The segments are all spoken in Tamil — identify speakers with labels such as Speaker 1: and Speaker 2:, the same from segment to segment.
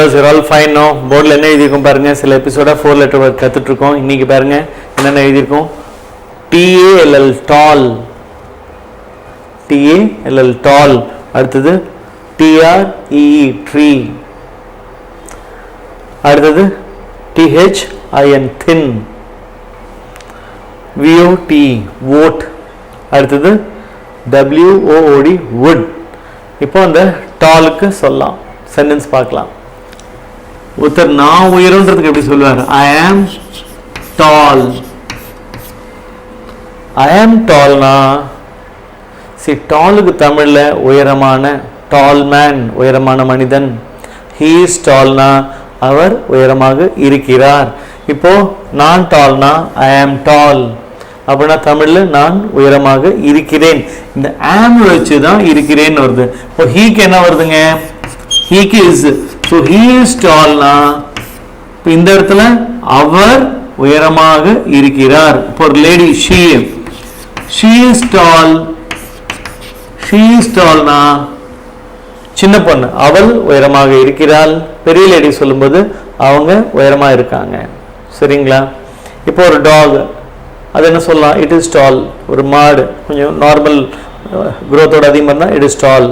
Speaker 1: Hellos are all fine no போர்டில் என்ன எழுதியிருக்கோம் பாருங்க. சில எபிசோடாக ஃபோர் லெட்டர் வேர்ட் கற்றுட்ருக்கோம் இன்றைக்கி இன்னைக்கு பாருங்க என்னென்ன எழுதியிருக்கோம்? டிஏஎல்எல் tall T A L L tall அடுத்தது T R E E tree அடுத்தது T H I N thin V O T vote அடுத்தது W O O D wood இப்போ அந்த டாலுக்கு சொல்லலாம். சென்டென்ஸ் பார்க்கலாம். ஒருத்தர் நான் உயரம்ன்றதுக்கு எப்படி சொல்லுவார்? ஐ ஆம் டால் ஐ ஆம் டால்னா சி டாலுக்கு தமிழில் உயரமான டால் மேன் உயரமான மனிதன். ஹீ இஸ் டால்னா அவர் உயரமாக இருக்கிறார். இப்போ நான் டால்னா ஐ ஆம் டால் அப்படின்னா தமிழில் நான் உயரமாக இருக்கிறேன். இந்த ஆம் வச்சு தான் இருக்கிறேன்னு வருது. இப்போ ஹீக்கு என்ன வருதுங்க? ஹீக்கு இஸ் ஸோ ஹீ இஸ் டால்னா இப்போ இந்த இடத்துல அவர் உயரமாக இருக்கிறார். இப்போ ஒரு lady she she is tall she is டால்னா சின்ன பொண்ணு. அவள் உயரமாக இருக்கிறாள். பெரிய லேடி சொல்லும்போது அவங்க உயரமாக இருக்காங்க. சரிங்களா? இப்போ ஒரு டாக் அது என்ன சொல்லலாம்? இட் இஸ் டால் ஒரு மாடு. கொஞ்சம் நார்மல் குரோத்தோட அதிகமாக இருந்தால் இட் இஸ் டால்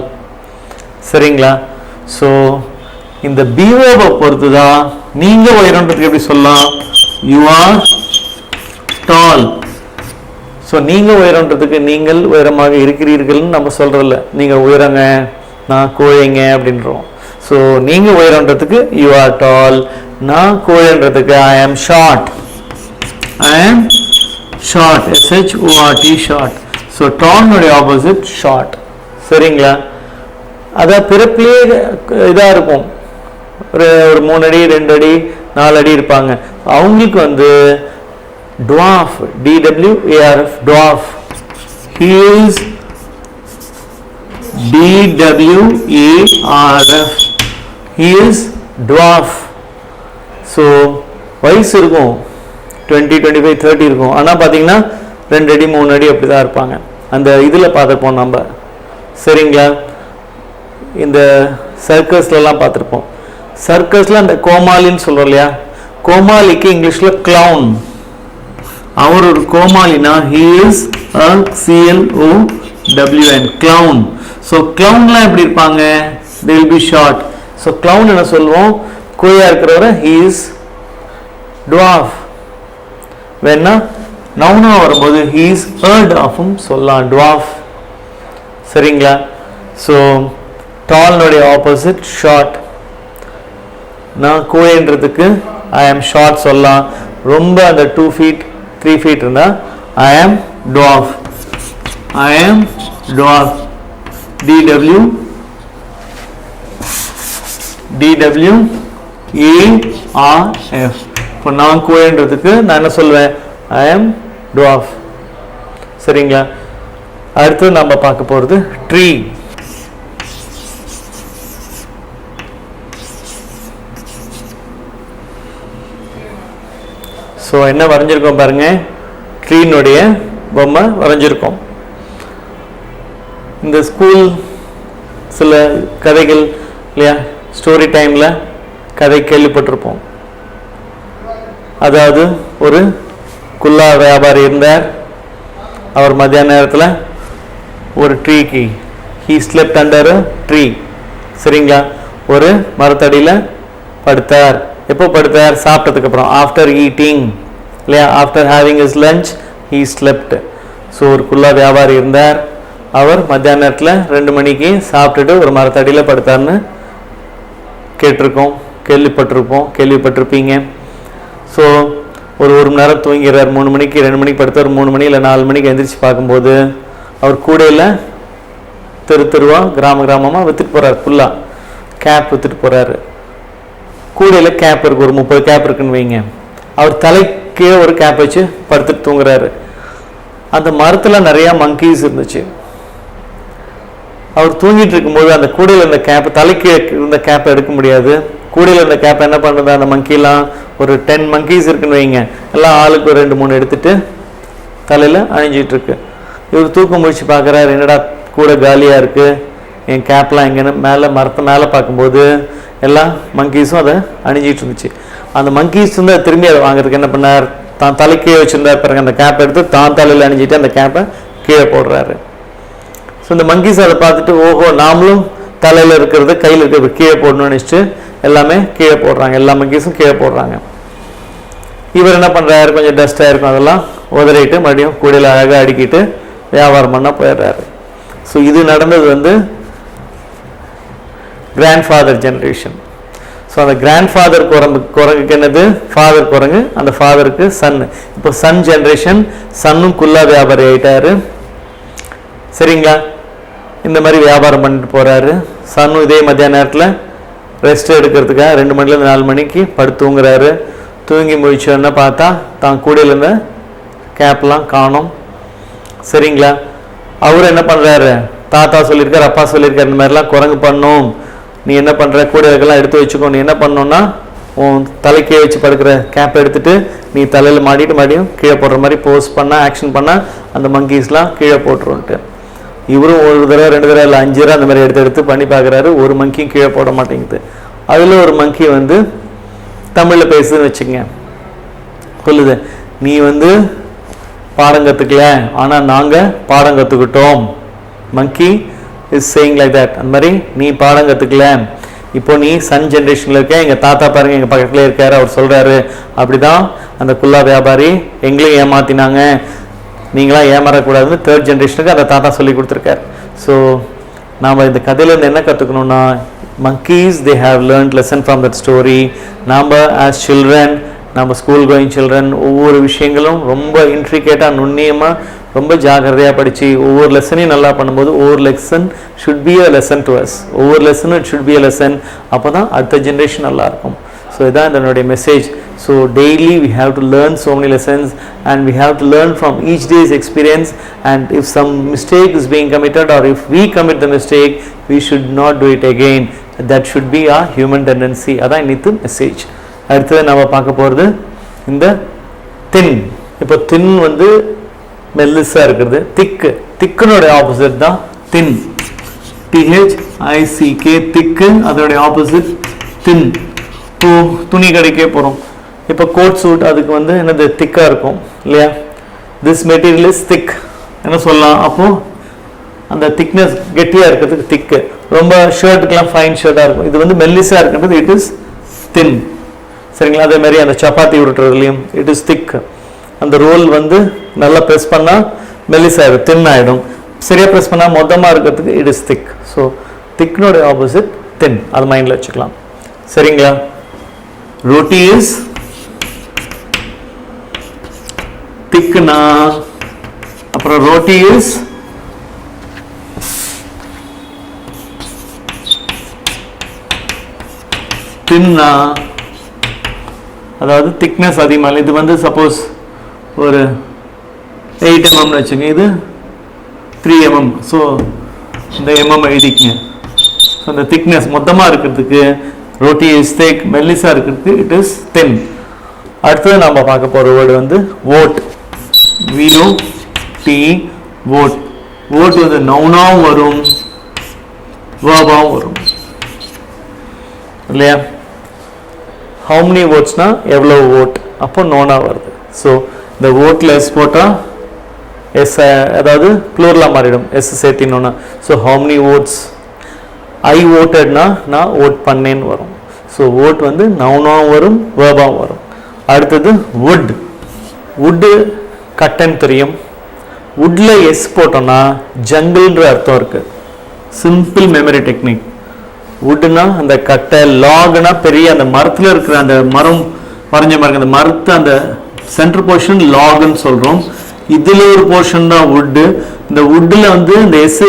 Speaker 1: சரிங்களா? ஸோ இந்த பிஓவை பொறுத்து தான் நீங்கள் உயரன்றதுக்கு எப்படி சொல்லலாம்? யூ ஆர் டால் ஸோ நீங்கள் உயரன்றதுக்கு நீங்கள் உயரமாக இருக்கிறீர்கள்னு நம்ம சொல்கிறதில்ல நீங்கள் உயரங்க நான் கோழைங்க அப்படின்றோம். ஸோ நீங்கள் உயரன்றதுக்கு யூ ஆர் டால் நான் கோழைன்றதுக்கு ஐ am short I am short S H O R T short so டான்னுடைய opposite short சரிங்களா? அதான் பிறப்பிலே இதாக இருக்கும். ஒரு ஒரு மூணு அடி ரெண்டு அடி நாலு அடி இருப்பாங்க அவங்களுக்கு வந்து dwarf D W A R F dwarf heels D W A R F heels dwarf so வயசு இருக்கும் டுவெண்ட்டி டுவெண்ட்டி ஃபைவ் தேர்ட்டி இருக்கும். ஆனால் பார்த்தீங்கன்னா ரெண்டு அடி மூணு அடி அப்படி தான் இருப்பாங்க. அந்த இதில் பார்த்துருப்போம் நம்ம. சரிங்களா? இந்த சர்க்கஸ்லலாம் பார்த்துருப்போம். சர்க்கஸில் அந்த கோமாளின்னு சொல்கிறோம் இல்லையா? கோமாளிக்கு இங்கிலீஷில் கிளவுன் அவர் ஒரு கோமாளினா he is a CLO W N clown so கிளவுன்லாம் எப்படி இருப்பாங்க? They be be so clown என்ன சொல்லுவோம்? கோயா இருக்கிறவரை ஹி இஸ் டுவாஃப் வேணா நவுனா வரும்போது he இஸ் a dwarfும் சொல்லலாம் டுவாஃப் சரிங்களா? ஸோ டால்னுடைய ஆப்போசிட் ஷார்ட் நான் கோயன்றதுக்கு ஐ ஆம் ஷார்ட் சொல்லலாம். ரொம்ப அந்த டூ ஃபீட் த்ரீ ஃபீட் இருந்தால் ஐ ஆம் டுவாஃப் ஐ ஆம் டுவாஃப் டிடபிள்யூ டிடபிள்யூ ஏஆர்எஃப் இப்போ நான் கோயன்றதுக்கு நான் என்ன சொல்லுவேன் ஐ ஆம் டுவாஃப் சரிங்களா? அடுத்து நம்ம பார்க்க போகிறது ட்ரீ ஸோ என்ன வரைஞ்சிருக்கோம் பாருங்க? ட்ரீனுடைய பொம்மை வரைஞ்சிருக்கோம். இந்த ஸ்கூல் சில கதைகள் இல்லையா? ஸ்டோரி டைமில் கதை கேள்விப்பட்டிருப்போம். அதாவது ஒரு குல்லா வியாபாரி இருந்தார். அவர் மத்தியான நேரத்தில் ஒரு ட்ரீக்கு ஹீ ஸ்லெப்ட் அண்டர் ட்ரீ சரிங்களா? ஒரு மரத்தடியில் படுத்தார். எப்போ படுத்தார்? சாப்பிட்டதுக்கு அப்புறம் ஆஃப்டர் ஈட்டிங் இல்லையா after having is lunch he slept so ஒரு குல்லா வியாபாரி இருந்தார். அவர் மத்தியான நேரத்தில் ரெண்டு மணிக்கு சாப்பிட்டுட்டு ஒரு மரத்தடியில் படுத்தார்னு கேட்டிருக்கோம். கேள்விப்பட்டிருப்போம். கேள்விப்பட்டிருப்பீங்க. ஸோ ஒரு ஒரு மணி நேரம் தூங்கிறார். மூணு மணிக்கு ரெண்டு மணிக்கு படுத்தார். மூணு மணி இல்லை நாலு மணிக்கு எந்திரிச்சு பார்க்கும்போது அவர் கூடையில் தெரு தெருவாக கிராம கிராமமாக விற்றுட்டு போகிறார் ஃபுல்லாக கேப் விற்றுட்டு போகிறாரு கூடையில் கேப் இருக்குது ஒரு முப்பது கேப் இருக்குன்னு வைங்க. அவர் தலை கீழே ஒரு கேப் வச்சு படுத்துட்டு தூங்குறாரு. அந்த மரத்தில் நிறையா மங்கீஸ் இருந்துச்சு. அவர் தூங்கிட்டு இருக்கும்போது அந்த கூடையில் இருந்த கேப் தலைக்கு இருந்த கேப்பை எடுக்க முடியாது. கூடையில் இருந்த கேப் என்ன பண்ணுறது அந்த மங்கிலாம் ஒரு டென் மங்கீஸ் இருக்குன்னு வைங்க. எல்லாம் ஆளுக்கு ஒரு ரெண்டு மூணு எடுத்துட்டு தலையில் அணிஞ்சிட்டு இருக்கு. இவர் தூக்கம் முடிச்சு பார்க்குறாரு என்னடா கூட காலியாக இருக்குது என் கேப்லாம் எங்கேன்னு மேலே மரத்து மேலே பார்க்கும்போது எல்லா மங்கீஸும் அதை அணிஞ்சிட்டு இருந்துச்சு அந்த மங்கீஸ் வந்து அதை திரும்பி அதை வாங்குறதுக்கு என்ன பண்ணார்? தான் தலைக்கீழே வச்சுருந்தார் பிறகு அந்த கேப்பை எடுத்து தான் தலையில் அணிஞ்சிட்டு அந்த கேப்பை கீழே போடுறாரு. ஸோ இந்த மங்கீஸ் அதை பார்த்துட்டு ஓஹோ நாமளும் தலையில் இருக்கிறது கையில் இருக்கிறது கீழே போடணும்னு நினச்சிட்டு எல்லாமே கீழே போடுறாங்க. எல்லா மங்கீஸும் கீழே போடுறாங்க. இவர் என்ன பண்ணுறாரு கொஞ்சம் டஸ்ட்டாக இருக்கும் அதெல்லாம் உதறிட்டு மறுபடியும் கூடையில் அழகாக அடுக்கிட்டு வியாபாரம் பண்ண போயிடுறாரு. ஸோ இது நடந்தது வந்து கிராண்ட் ஃபாதர் ஜென்ரேஷன் ஸோ அந்த கிராண்ட் ஃபாதர் குரம்பு குரங்குக்கு என்னது? ஃபாதர் குரங்கு. அந்த ஃபாதருக்கு சன் இப்போ சன் ஜென்ரேஷன் சன்னும் குல்லா வியாபாரி ஆயிட்டாரு. சரிங்களா? இந்த மாதிரி வியாபாரம் பண்ணிட்டு போகிறாரு சன்னும் இதே மத்தியான நேரத்தில் ரெஸ்ட் எடுக்கிறதுக்காக ரெண்டு மணிலேருந்து நாலு மணிக்கு படுத்து தூங்குறாரு. தூங்கி முடிச்சோன்னு பார்த்தா தான் கூடையில் இருந்த கேப்லாம் காணோம். சரிங்களா? அவர் என்ன பண்ணுறாரு தாத்தா சொல்லியிருக்காரு அப்பா சொல்லியிருக்காரு இந்த மாதிரிலாம் குரங்கு பண்ணும். நீ என்ன பண்ணுற கூடைகளுக்கெல்லாம் எடுத்து வச்சுக்கோ. நீ என்ன பண்ணோன்னா உன் தலைக்கே வச்சு படுக்கிற கேப் எடுத்துட்டு நீ தலையில் மாட்டிட்டு மறுபடியும் கீழே போடுற மாதிரி போஸ் பண்ணால் ஆக்ஷன் பண்ணால் அந்த மங்கீஸ்லாம் கீழே போட்டுருன்ட்டு. இவரும் ஒரு தடவை ரெண்டு தடவை இல்லை அஞ்சு தடவை அந்த மாதிரி எடுத்து எடுத்து பண்ணி பார்க்குறாரு ஒரு மங்கியும் கீழே போட மாட்டேங்குது. அதில் ஒரு மங்கி வந்து தமிழில் பேசுதுன்னு வச்சுக்கங்க. சொல்லுது நீ வந்து பாடம் கற்றுக்கல ஆனால் நாங்கள் பாடம் கற்றுக்கிட்டோம் monkey is saying like that அந்த மாதிரி நீ பாடம் கற்றுக்கல இப்போ நீ சன் ஜென்ரேஷனில் இருக்க எங்கள் தாத்தா பாருங்க எங்கள் பக்கத்தில் இருக்கார் அவர் சொல்கிறாரு அப்படிதான் அந்த குல்லா வியாபாரி எங்களையும் ஏமாத்தினாங்க. நீங்களாம் ஏமாறக்கூடாதுன்னு தேர்ட் ஜென்ரேஷனுக்கு அந்த தாத்தா சொல்லி கொடுத்துருக்காரு. ஸோ நாம் இந்த கதையிலேருந்து என்ன கற்றுக்கணும்னா monkeys they have learned lesson from that story. நாம் as children நம்ம ஸ்கூல் கோயிங் சில்ட்ரன் ஒவ்வொரு விஷயங்களும் ரொம்ப இன்ட்ரிகேட்டாக நுண்ணியமாக ரொம்ப ஜாகிரதையாக படித்து ஒவ்வொரு லெசனையும் நல்லா பண்ணும்போது ஒவ்வொரு lesson should be a lesson to us ஒவ்வொரு லெசனும் ஷுட் பி அ லெசன் அப்போ தான் அடுத்த ஜென்ரேஷன் நல்லாயிருக்கும் ஸோ இதான் இதனுடைய message so daily we have to learn so many lessons and we have to learn from each day's experience and if some mistake is being committed or if we commit the mistake we should not do it again that should be our human tendency அதான் இன்னித்து மெசேஜ் அடுத்தது நம்ம பார்க்க போகிறது இந்த தின் இப்போ தின் வந்து மெல்லிஸாக இருக்கிறது. திக்கு. திக்குனுடைய ஆப்போசிட் தான் தின். டிஹெச் ஐசிகே திக்கு. அதோடைய ஆப்போசிட் தின். து துணி கடைக்கே போகிறோம் இப்போ கோட் சூட் அதுக்கு வந்து என்னது? திக்காக இருக்கும். இல்லையா? திஸ் மெட்டீரியல் இஸ் திக் என்ன சொல்லலாம்? அப்போது அந்த திக்னஸ் கெட்டியாக இருக்கிறதுக்கு திக்கு. ரொம்ப ஷர்ட்டுக்கெல்லாம் ஃபைன் ஷர்ட்டாக இருக்கும். இது வந்து மெல்லிஸாக இருக்கிறது. இட் இஸ் தின் சரிங்களா? அதே மாதிரி அந்த சப்பாத்தி உருட்டுறதுலையும் இட் இஸ் திக்கு அந்த ரோல் வந்து நல்லா ப்ரெஸ் பண்ணால் மெல்லிசாயிடும் தின் ஆகிடும் சரியாக ப்ரெஸ் பண்ணால் மொத்தமாக இருக்கிறதுக்கு இட் இஸ் திக் ஸோ திக்னோட ஆப்போசிட் தின் அது மைண்டில் வச்சுக்கலாம். சரிங்களா? ரொட்டி இஸ் திக்னா அப்புறம் ரோட்டி இஸ் தின்னா அதாவது திக்னஸ் அதிகமாக இது வந்து சப்போஸ் ஒரு எயிட் எம்எம்னு வச்சுங்க. இது த்ரீ எம்எம் ஸோ இந்த எம்எம் எழுதிக்கங்க. ஸோ இந்த திக்னஸ் மொத்தமாக இருக்கிறதுக்கு ரொட்டி இஸ் தேக் மெல்லிஸாக இருக்கிறதுக்கு இட் இஸ் தென் அடுத்தது நம்ம பார்க்க போகிற வேர்டு வந்து vote V O T vote vote வந்து நவுனாகவும் வரும் வேர்பாகவும் வரும். இல்லையா? ஹவு மெனி ஓட்ஸ்னால் எவ்வளோ ஓட் அப்போ நோனாக வருது. ஸோ இந்த ஓட்டில் எஸ் போட்டால் எஸ் அதாவது ப்ளூரலாக மாறிடும். S சேர்த்தினோன்னா so how many votes I ஓட்டட்னா நான் ஓட் பண்ணேன்னு வரும். ஸோ ஓட் வந்து நவுனாகவும் வரும் வேபாவும் வரும். அடுத்தது வுட் வுட்டு கட்டன் தெரியும். வுட்டில் எஸ் போட்டோன்னா ஜங்கிள்ன்ற அர்த்தம் இருக்குது சிம்பிள் மெமரி டெக்னிக் வுட்னா அந்த கட்டை லாக்னா பெரிய அந்த மரத்தில் இருக்கிற அந்த மரம் வரைஞ்ச மாதிரி அந்த மரத்தை அந்த சென்டர் போர்ஷன் லாக்னு சொல்கிறோம் இதில் ஒரு போர்ஷன் தான் வுட்டு இந்த வுட்டில் வந்து இந்த எஸ்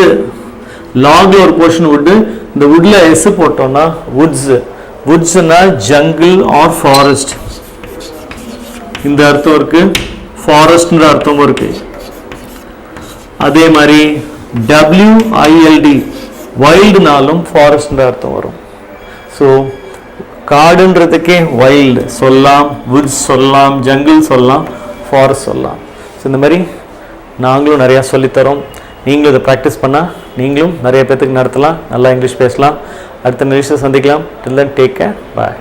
Speaker 1: லாகில் ஒரு போர்ஷன் வுட்டு இந்த வுட்டில் எஸ் போட்டோம்னா வுட்ஸ் வுட்ஸ்னா ஜங்கிள் ஆர் ஃபாரஸ்ட் இந்த அர்த்தம் இருக்குது ஃபாரஸ்ட்ன்ற அர்த்தமும் இருக்குது அதே மாதிரி டபிள்யூஐஎல்டி வைல்டுனாலும் ஃபாரஸ்ட்ன்ற அர்த்தம் வரும். ஸோ காடுன்றதுக்கே வைல்டு சொல்லலாம் வுட்ஸ் சொல்லலாம் ஜங்கிள் சொல்லலாம் ஃபாரஸ்ட் சொல்லலாம் ஸோ இந்த மாதிரி நாங்களும் நிறையா சொல்லித்தரோம். நீங்களும் இதை ப்ராக்டிஸ் பண்ணால் நீங்களும் நிறைய பேர்த்துக்கு நடத்தலாம். நல்லா இங்கிலீஷ் பேசலாம். அடுத்த நிமிஷம் சந்திக்கலாம். டில் டேக் கேர் பாய்